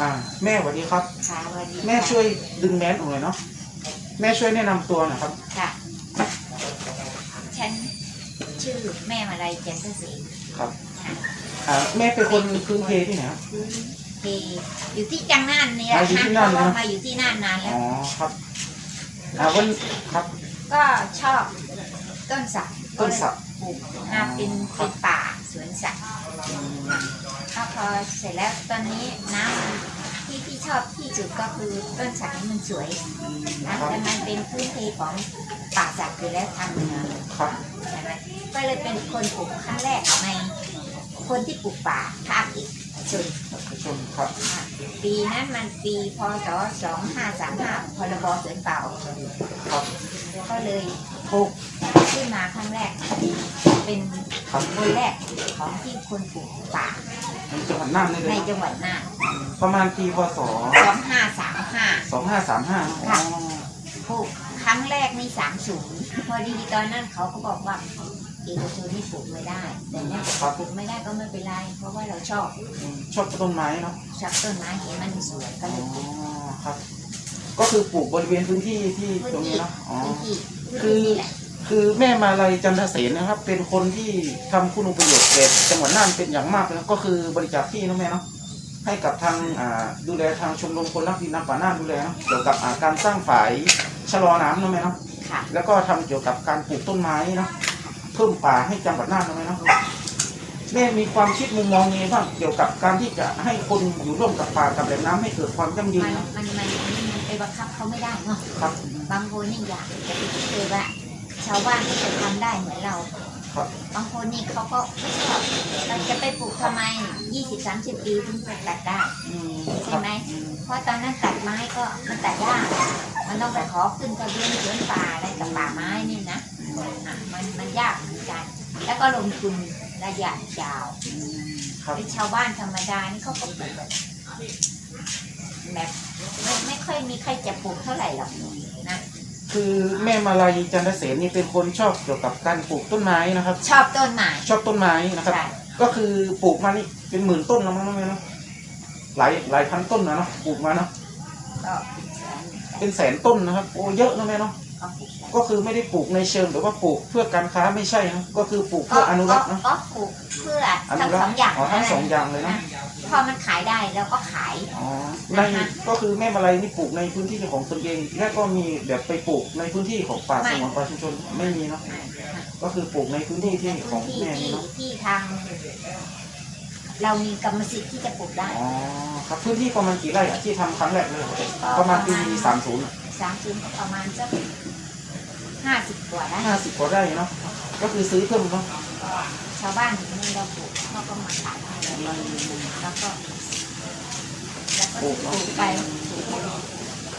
อ่า แม่สวัสดีครับ ค่ะสวัสดีแม่ค่ะช่วยดึงแมสออกหน่อยเนาะแม่ช่วยแนะนำตัวหน่อยครับ ค่ะ ฉันชื่อแม่มาลัยเจนเตศรีครับอ่าแม่เป็นคนพื้นเพที่ไหนครับพื้นเพอยู่ที่จังน่านนี่แหละอ่าอยู่ค่ะที่เพน่านราะว่านะ มาอยู่ที่น่านนานแล้อ๋วอครับอ่าวันครับ ก็ชอบต้นสักต้นสัก ปลูกนาเป็นครัเป็บนป่าสวนสัก ก็พอเสร็จแล้วตอนนี้น้ำที่ที่ชอบที่สุดก็คือต้นสักนี่มันสวยนะครับแต่มันเป็นพื้นเพของป่าสักอยู่แล้วทางเหนือครับใช่ไหมก็เลยเป็นคนปลูกครั้งแรกในคนที่ปลูกป่าภาคอีกชนขอบคุณครับ ปีนั้นมันปีพศ2535พรบสวนป่าออกครับก็เลยปลูก ขึ้นมาครั้งแรก เป็นครับคนแรกของที่คนปลูกป่าในจังหวัดน่านนี่เลยในเนอะจังหวัดน่านประมาณปีพศ2535สองห้าสามห้าค่ะ ปลูกครั้งแรกนี่30พอดีตอนนั้นเขาก็บอกว่าเอกชนนี่ปลูกไม่ได้ แต่เนี่ยปลูกไม่ได้ก็ไม่เป็นไร เพราะว่าเราชอบชอบต้นไม้เนาะชอบต้นไม้เห็นมันสวยก็อ๋เลอยปลูกครับ ก็คือปลูกบริเวณพื้นที่ที่ตรงนี้เนาะอ๋อพื้นที่คือพื้นที่นี่แหละ คือแม่มาลัยจันทเสนนะครับ เป็นคนที่ทำคุณูปประโยชน์แก่จังหวัดน่านเป็นอย่างมากเลยนะก็คือบริจาคที่นะแม่เนาะให้กับทางอ่าดูแลทางชมรมคนรักดินน้ำป่าน่านดูแลเนาะเกี่ยวกับอ่าการสร้างฝายชะลอน้ำนะแม่เนาะค่ะแล้วก็ทำเกี่ยวกับการปลูกต้นไม้เนาะเพิ่มป่าให้จังหวัดน่านนะแม่เนาะแม่มีความคิดมุมมองยังไงบ้างเกี่ยวกับการที่จะให้คนอยู่ร่วมกับป่ากับแหล่งน้ำให้เกิดความยั่งยืนมันนะมันมันมันไปบังคับเขาไม่ได้เนาะครับบางคนนี่อยากจะไปเจอว่า ชาวบ้านที่จะทำได้เหมือนเรา ครับ บางคนนี่เขาก็ไม่ชอบเราจะไปปลูกทำไม20 30ปีถึงจะตัดได้อืมคใช่รับไหม เพราะตอนนั้นตัดไม้ก็มันตัดยาก มันต้องไปขอขึ้นทะเบียนสวนป่าอะไรกับป่าไม้นี่นะอะมันมันยากเหมือนกัน แล้วก็ลงทุนระยะยาวครับ เป็นชาวบ้านธรรมดานี่เขาก็ปลูกแบบแบบไม่ไม่ค่อยมีใครจะปลูกเท่าไหร่หรอกนะ คือแม่มาลัยจันทเสนนี่เป็นคนชอบเกี่ยวกับการปลูกต้นไม้นะครับ ชอบต้นไม้ ชอบต้นไม้นะครับ ใช่ ก็คือปลูกมานี่เป็นหมื่นต้นแล้วมั้งแม่เนาะหลายหลายพันต้นนะเนาะปลูกมาเนาะก็เป็นแสนต้นนะครับโอ้เยอะนะแม่เนาะก็ปลูกก็คือไม่ได้ปลูกในเชิงหรือว่าปลูกเพื่อการค้าไม่ใช่นะก็คือปลูกเพื่ออนุรักษ์นะก็ปลูกเพื่ออนุทั้งรัสกองษ์อย่างอ๋อทั้งสองอย่างเลยนะ พอมันขายได้เราก็ขาย อ๋อในก็คือแม่มาลัยนี่ปลูกในพื้นที่ของตนเองและก็มีแบบไปปลูกในพื้นที่ของป่าสงวนป่าชุมชนไม่มีเนาะก็คือปลูกในพื้นที่ที่ขพื้องนที่แม่นี่ที่เนาะที่ทาง เรามีกรรมสิทธิ์ที่จะปลูกได้อ๋อครับพื้นที่ประมาณกี่ไร่อะที่ทำครั้งแรกเลยประมาณปีสามศูนย์สามศูนย์ก็ประมาณสักห้าสิบกว่าได้ห้าสิบกว่าไร่เนาะก็คือซื้อเพิ่มเนาะก็ ชาวบ้านที่นี่เราปลูกเขาก็มาขายให้เราแล้วก็แล้วก็ปลูกไปปลูกไป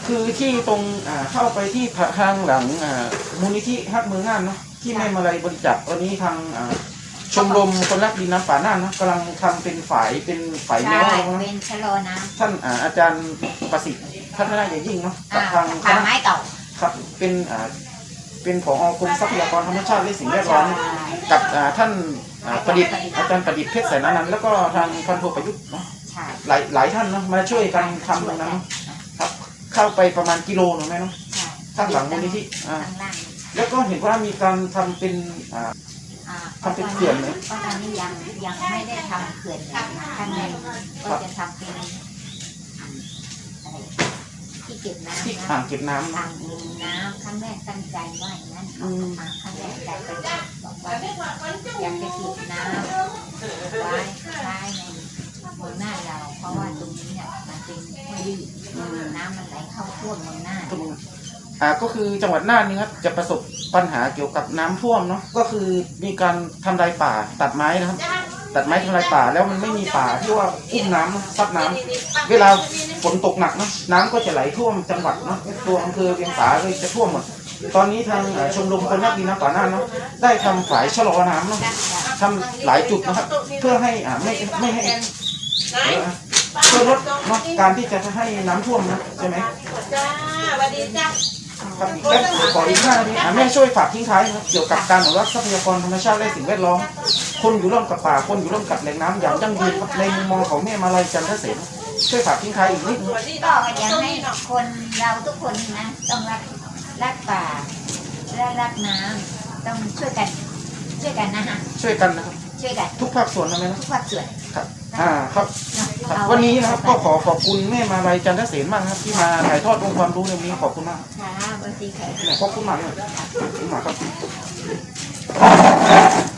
คือที่ตรงอ่าเข้าไปที่ทางหลังอ่ามูลนิธิฮักเมืองน่านเนาะที่แม่มาลัยบริจาคตอนนี้ทางอ่าชมรมคนรักดินน้ำป่าน่านเนอะกำลังทำเป็นฝายเป็นฝายแมใช่วแล้วนะเป็นชะลอน้ำท่านอ่าอาจารย์ประสิทธิ์พัฒนาอย่างยิ่งเนาะกัอ่าบทางคป่าณะไม้เก่าครับเป็นอ่า เป็นผอกรมทรัพยากรธรรมชาติและสิ่งแวดล้อมกับอ่าท่านอ่าประดิษฐ์อาจารย์ประดิษฐ์เพชรแสนอนันต์แล้วก็ทางพันโทประยุทธ์เนาะใช่หลายหลายท่านเนาะมาช่วยกันทำตรงนั้นเนอะครับเข้าไปประมาณกิโลหนึ่งไหมเนาะใช่ข้างหลังมูลนิธิอ่าข้างล่างแล้วก็เห็นว่ามีการทำเป็นอ่าอ่าทำเป็นเขื่อนไหมเพราะตอนนี้ยังยังไม่ได้ทำเขื่อนเลยข้างในก็จะทำเป็นอะไรที่ เก็บน้ำที่นะอ่างเก็บน้ำอ่างเก็บน้ำครั้งแรกตั้งใจว่าอย่างนั้นอืมมาครั้งแรกแต่ไปบอกว่าอยากจะเก็บน้ำไว้ใช้ในเมืองหน้าเรา เพราะว่าตรงนี้เนี่ยมันเป็นห้วยรีน้ำมันไหลเข้าท่วมเมืองหน้าตรงอ่าก็คือจังหวัดน่านนี่ครับจะประสบปัญหาเกี่ยวกับน้ำท่วมเนาะก็คือมีการทำลายป่าตัดไม้นะครับ ตัดไม้ทำลายป่าแล้วมันไม่มีป่าที่ว่าอุ้มน้ำนะซับน้ำเวลาฝนตกหนักนะน้ำก็จะไหลท่วมจังหวัดนะตัวอำเภอเวียงสาเลยจะท่วมหมดตอนนี้ทางชมรมคนรักดินน้ำป่าน่านเนาะได้ทำฝายชะลอน้ำเนาะทำหลายจุดนะครับ เพื่อให้อ่าไม่ไม่ให้เอ่อเพื่อลดเนาะการที่จะให้น้ำท่วมนะใช่ไหม จ้าสวัสดีจ้า ครับและขออีกห้านาทีอะแม่ช่วยฝากทิ้งท้ายนะครับเกี่ยวกับการอนุรักษ์ทรัพยากรธรรมชาติและสิ่งแวดล้อม คนอยู่ร่วมกับป่าคนอยู่ร่วมกับแหล่งน้ำอย่างยั่งยืนครับในมุมมองของแม่มาลัยจันทเสนช่วยฝากทิ้งท้ายอีกนิดนึงสวัสดีก็เนาะอยากให้คนเราทุกคนนะต้องรักรักป่าและรักน้ำต้องช่วยกันช่วยกันนะฮะช่วยกันนะครับช่วยกันทุกภาคส่วนนะแม่นะทุกภาคส่วนครับอ่าครับเนาะครับเอาวันนี้นะครับก็ขอขอบคุณแม่มาลัยจันทเสนมากนะครับที่มาถ่ายทอดองค์ความรู้ในวันนี้ขอบคุณมากค่ะบางทีใครเนี่ยขอบคุณมากเลยขอบคุณมากครับ